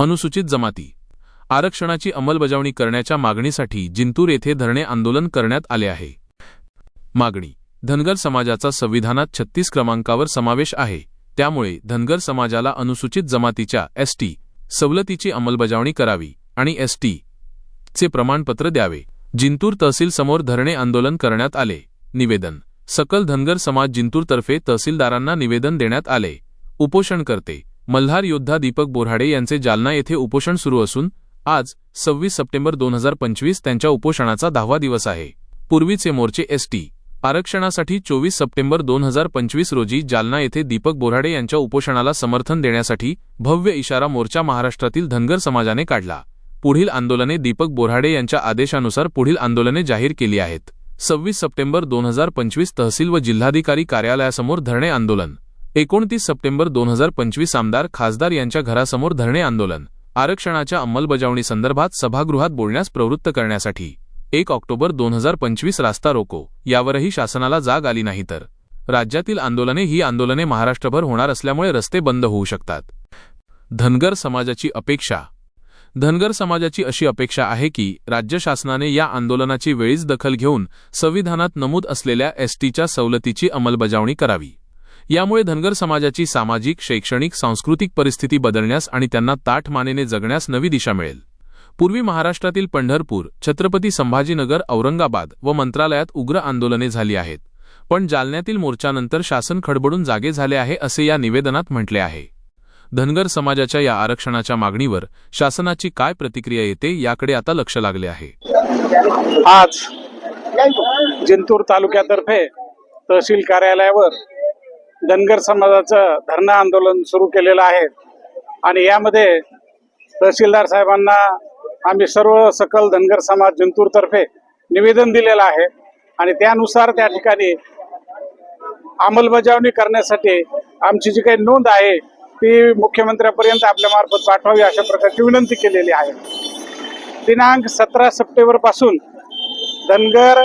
अनुसूचित जमाती. आरक्षणाची अंमलबजावणी करण्याच्या मागणीसाठी जिंतूर येथे धरणे आंदोलन करण्यात आले आहे. मागणी. धनगर समाजाचा संविधानात छत्तीस क्रमांकावर समावेश आहे. त्यामुळे धनगर समाजाला अनुसूचित जमातीच्या एसटी सवलतीची अंमलबजावणी करावी आणि एसटी चे प्रमाणपत्र द्यावे. जिंतूर तहसील समोर धरणे आंदोलन करण्यात आले. निवेदन. सकल धनगर समाज जिंतूरतर्फे तहसीलदारांना निवेदन देण्यात आले. उपोषण करते मल्हार योद्धा दीपक बोराडे यांचे जालना येथे उपोषण सुरू असून आज सव्वीस सप्टेंबर दोन हजार पंचवीस त्यांच्या उपोषणाचा दहावा दिवस आहे. पूर्वीचे मोर्चे एसटी आरक्षणासाठी चोवीस सप्टेंबर दोन हजार पंचवीस रोजी जालना येथे दीपक बोराडे यांच्या उपोषणाला समर्थन देण्यासाठी भव्य इशारा मोर्चा महाराष्ट्रातील धनगर समाजाने काढला. पुढील आंदोलने दीपक बोराडे यांच्या आदेशानुसार पुढील आंदोलने जाहीर केली आहेत. सव्वीस सप्टेंबर दोन हजार पंचवीस तहसील व जिल्हाधिकारी कार्यालयासमोर धरणे आंदोलन. एकोणतीस सप्टेंबर दोन हजार पंचवीस आमदार खासदार यांच्या घरासमोर धरणे आंदोलन आरक्षणाच्या अंमलबजावणीसंदर्भात सभागृहात बोलण्यास प्रवृत्त करण्यासाठी. एक ऑक्टोबर दोन हजार पंचवीस रास्ता रोको यावरही शासनाला जाग आली नाही तर. राज्यातील आंदोलने ही आंदोलने महाराष्ट्रभर होणार असल्यामुळे रस्ते बंद होऊ शकतात. धनगर समाजाची अपेक्षा. धनगर समाजाची अशी अपेक्षा आहे की राज्य शासनाने या आंदोलनाची वेळीच दखल घेऊन संविधानात नमूद असलेल्या एसटीच्या सवलतीची अंमलबजावणी करावी. यामुळे धनगर समाजाची सामाजिक शैक्षणिक सांस्कृतिक परिस्थिती बदलण्यास आणि त्यांना ताठ मानेने जगण्यास नवी दिशा मिळेल. पूर्वी महाराष्ट्रातील पंढरपूर छत्रपती संभाजीनगर औरंगाबाद व मंत्रालयात उग्र आंदोलने झाली आहेत. पण जालन्यातील मोर्चानंतर शासन खडबडून जागे झाले आहे असे या निवेदनात म्हटले आहे. धनगर समाजाच्या या आरक्षणाच्या मागणीवर शासनाची काय प्रतिक्रिया येते याकडे आता लक्ष लागले आहे. आज जिंतूर तालुक्यातर्फे तहसील कार्यालयावर धनगर समाजाचं धरणं आंदोलन सुरू केलेलं आहे. आणि यामध्ये तहसीलदार साहेबांना आम्ही सर्व सकल धनगर समाज जिंतूरतर्फे निवेदन दिलेलं आहे. आणि त्यानुसार त्या ठिकाणी अंमलबजावणी करण्यासाठी आमची जी काही नोंद आहे ती मुख्यमंत्र्यापर्यंत आपल्यामार्फत पाठवावी अशा प्रकारची विनंती केलेली आहे. दिनांक सतरा सप्टेंबरपासून धनगर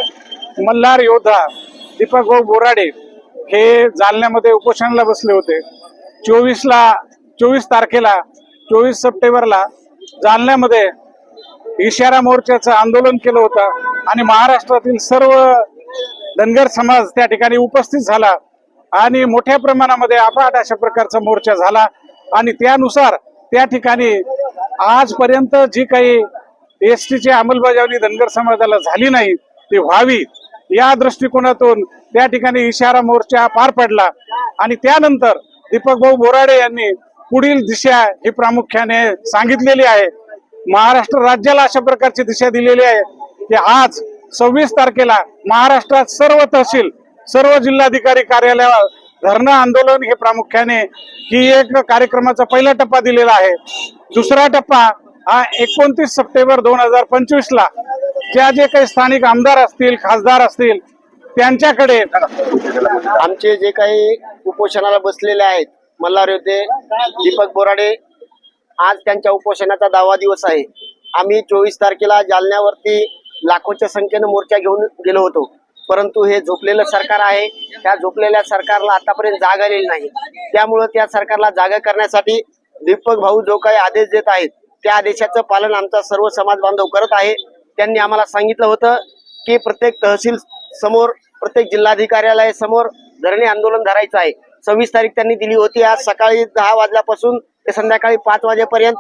मल्हार योद्धा दीपक भाऊ बोराडे हे जालन्यामध्ये उपोषणाला बसले होते. चोवीसला चोवीस तारखेला चोवीस सप्टेंबरला जालन्यामध्ये इशारा मोर्चाचं आंदोलन केलं होतं आणि महाराष्ट्रातील सर्व धनगर समाज त्या ठिकाणी उपस्थित झाला आणि मोठ्या प्रमाणामध्ये अफाट अशा प्रकारचा मोर्चा झाला आणि त्यानुसार त्या ठिकाणी आजपर्यंत जी काही एस टीची अंमलबजावणी धनगर समाजाला झाली नाही ती व्हावी. या दृष्टिकोनातून त्या ठिकाणी इशारा मोर्चा पार पडला. आणि त्यानंतर दीपक भाऊ बोराडे यांनी पुढील दिशा ही प्रामुख्याने सांगितलेली आहे. महाराष्ट्र राज्याला अशा प्रकारची दिशा दिलेली आहे की आज सव्वीस तारखेला महाराष्ट्रात सर्व तहसील सर्व जिल्हाधिकारी कार्यालयावर धरणं आंदोलन हे प्रामुख्याने ही एक कार्यक्रमाचा पहिला टप्पा दिलेला आहे. दुसरा टप्पा हा एकोणतीस सप्टेंबर दोन हजार पंचवीस ला ज्या जे काही स्थानिक आमदार असतील खासदार असतील त्यांच्याकडे आमचे जे काही उपोषणाला बसलेले आहेत मल्हार होते दीपक बोराडे आज त्यांच्या उपोषणाचा दहावा दिवस आहे. आम्ही चोवीस तारखेला जालन्यावरती लाखोच्या संख्येनं मोर्चा घेऊन गेलो होतो. परंतु हे झोपलेलं सरकार आहे. त्या झोपलेल्या सरकारला आतापर्यंत जाग आलेली नाही. त्यामुळं त्या सरकारला जागा करण्यासाठी दीपक भाऊ जो काही आदेश देत आहेत त्या आदेशाचं पालन आमचा सर्व समाज बांधव करत आहे. त्यांनी आम्हाला सांगितलं होतं की प्रत्येक तहसील समोर प्रत्येक जिल्हाधिकार्यालय समोर धरणे आंदोलन धरायचं आहे. सव्वीस तारीख त्यांनी दिली होती. आज सकाळी दहा वाजल्यापासून ते संध्याकाळी पाच वाजेपर्यंत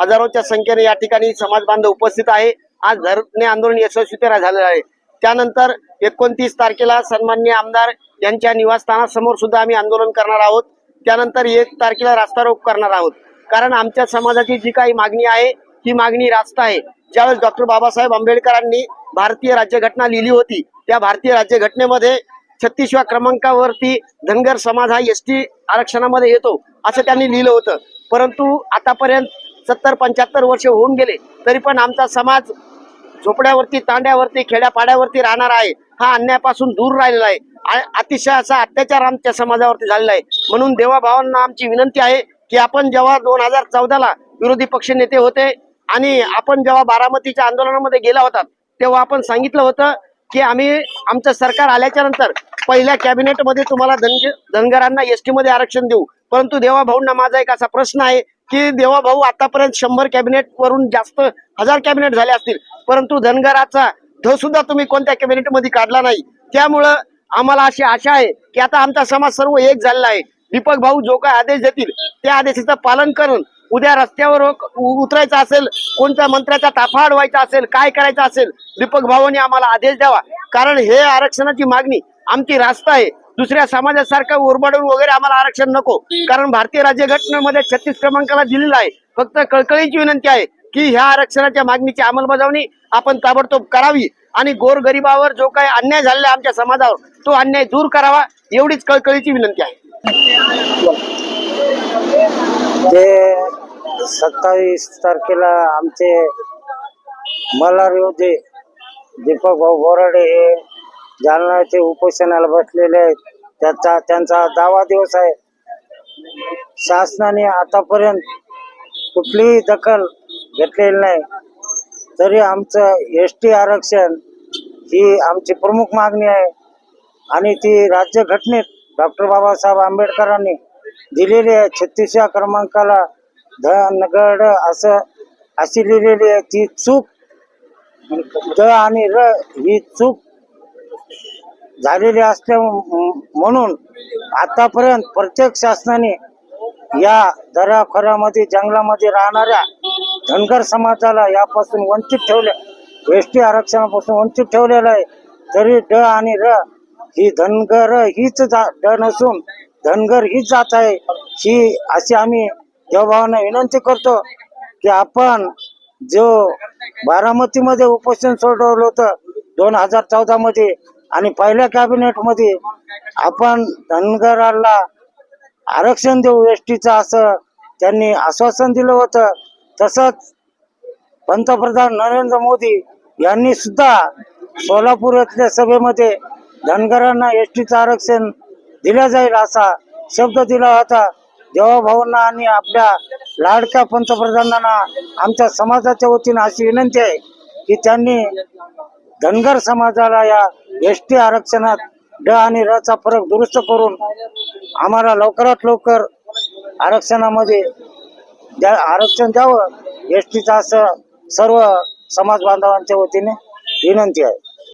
हजारोच्या संख्येने या ठिकाणी समाज बांधव उपस्थित आहे. आज धरणे आंदोलन यशस्वीतेरा झालेलं आहे. त्यानंतर एकोणतीस तारखेला सन्मान्य आमदार यांच्या निवासस्थानासमोर सुद्धा आम्ही आंदोलन करणार आहोत. त्यानंतर एक तारखेला रास्ता रोक करणार आहोत. कारण आमच्या समाजाची जी काही मागणी आहे ही मागणी रास्त आहे. ज्यावेळेस डॉक्टर बाबासाहेब आंबेडकरांनी भारतीय राज्यघटना लिहिली होती त्या भारतीय राज्यघटनेमध्ये छत्तीसव्या क्रमांकावरती धनगर समाज हा एस टी आरक्षणामध्ये येतो असं त्यांनी लिहिलं होतं. परंतु आतापर्यंत सत्तर पंच्याहत्तर वर्ष होऊन गेले तरी पण आमचा समाज झोपड्यावरती तांड्यावरती खेड्यापाड्यावरती राहणार आहे हा अन्यायापासून दूर राहिलेला आहे. अतिशय असा अत्याचार आमच्या समाजावरती झालेला आहे. म्हणून देवाभावांना आमची विनंती आहे की आपण जेव्हा दोन हजार चौदाला विरोधी पक्ष नेते होते आणि आपण जेव्हा बारामतीच्या आंदोलनामध्ये गेला होता तेव्हा आपण सांगितलं होतं की आम्ही आमचं सरकार आल्याच्यानंतर पहिल्या कॅबिनेटमध्ये तुम्हाला धनग धनगरांना एसटी मध्ये आरक्षण देऊ. परंतु देवा भाऊंना माझा एक असा प्रश्न आहे की देवा भाऊ आतापर्यंत शंभर कॅबिनेट वरून जास्त हजार कॅबिनेट झाले असतील परंतु धनगराचा ध सुद्धा तुम्ही कोणत्या कॅबिनेटमध्ये काढला नाही. त्यामुळं आम्हाला अशी आशा आहे की आता आमचा समाज सर्व एक झालेला आहे. दीपक भाऊ जो काय आदेश देतील त्या आदेशाचं पालन करून उद्या रस्त्यावर हो- उतरायचं असेल कोणत्या मंत्र्याचा ताफा अडवायचा असेल काय करायचं असेल दीपक भावाने आम्हाला आदेश द्यावा. कारण हे आरक्षणाची मागणी आमची रास्त आहे. दुसऱ्या समाजासारखं उरबडून वगैरे आम्हाला आरक्षण नको. कारण भारतीय राज्यघटनेमध्ये छत्तीस क्रमांकाला दिलेला आहे. फक्त कळकळीची विनंती आहे की ह्या आरक्षणाच्या मागणीची अंमलबजावणी आपण ताबडतोब करावी आणि गोरगरिबावर जो काही अन्याय झालेला आमच्या समाजावर तो अन्याय दूर करावा एवढीच कळकळीची विनंती आहे. सत्तावीस तारखेला आमचे मल्हार योद्धे दीपक भाऊ बोराडे हे जालना येथे उपोषणाला बसलेले आहेत. त्याचा त्यांचा दावा दिवस आहे. शासनाने आतापर्यंत कुठलीही दखल घेतलेली नाही. तरी आमचं एस टी आरक्षण ही आमची प्रमुख मागणी आहे. आणि ती राज्यघटनेत डॉक्टर बाबासाहेब आंबेडकरांनी दिलेली आहे. छत्तीसव्या क्रमांकाला धनगड असं अशी लिहिलेली आहे ती चूक द आणि र ही चूक झालेली असल्या म्हणून आतापर्यंत प्रत्येक शासनाने या दराखोऱ्यामध्ये जंगलामध्ये राहणाऱ्या धनगर समाजाला यापासून वंचित ठेवले एस टी आरक्षणापासून वंचित ठेवलेलं आहे. तरी ड आणि र ही धनगर हीच जा ड नसून धनगर हीच जात आहे. ही अशी आम्ही देवभावांना विनंती करतो की आपण जो बारामतीमध्ये उपोषण सोडवलं होतं दोन हजार चौदा मध्ये आणि पहिल्या कॅबिनेटमध्ये आपण धनगराला आरक्षण देऊ एस टीचं असं त्यांनी आश्वासन दिलं होतं. तसंच पंतप्रधान नरेंद्र मोदी यांनी सुद्धा सोलापूर येथल्या सभेमध्ये धनगरांना एस टीचं आरक्षण दिलं जाईल असा शब्द दिला होता. देवाभावांना आणि आपल्या लाडक्या पंतप्रधानांना आमच्या समाजाच्या वतीनं अशी विनंती आहे की त्यांनी धनगर समाजाला या एस टी आरक्षणात ड आणि रचा फरक दुरुस्त करून आम्हाला लवकरात लवकर आरक्षणामध्ये द्या आरक्षण द्यावं. एस टीचं असं सर्व समाज बांधवांच्या वतीने विनंती आहे.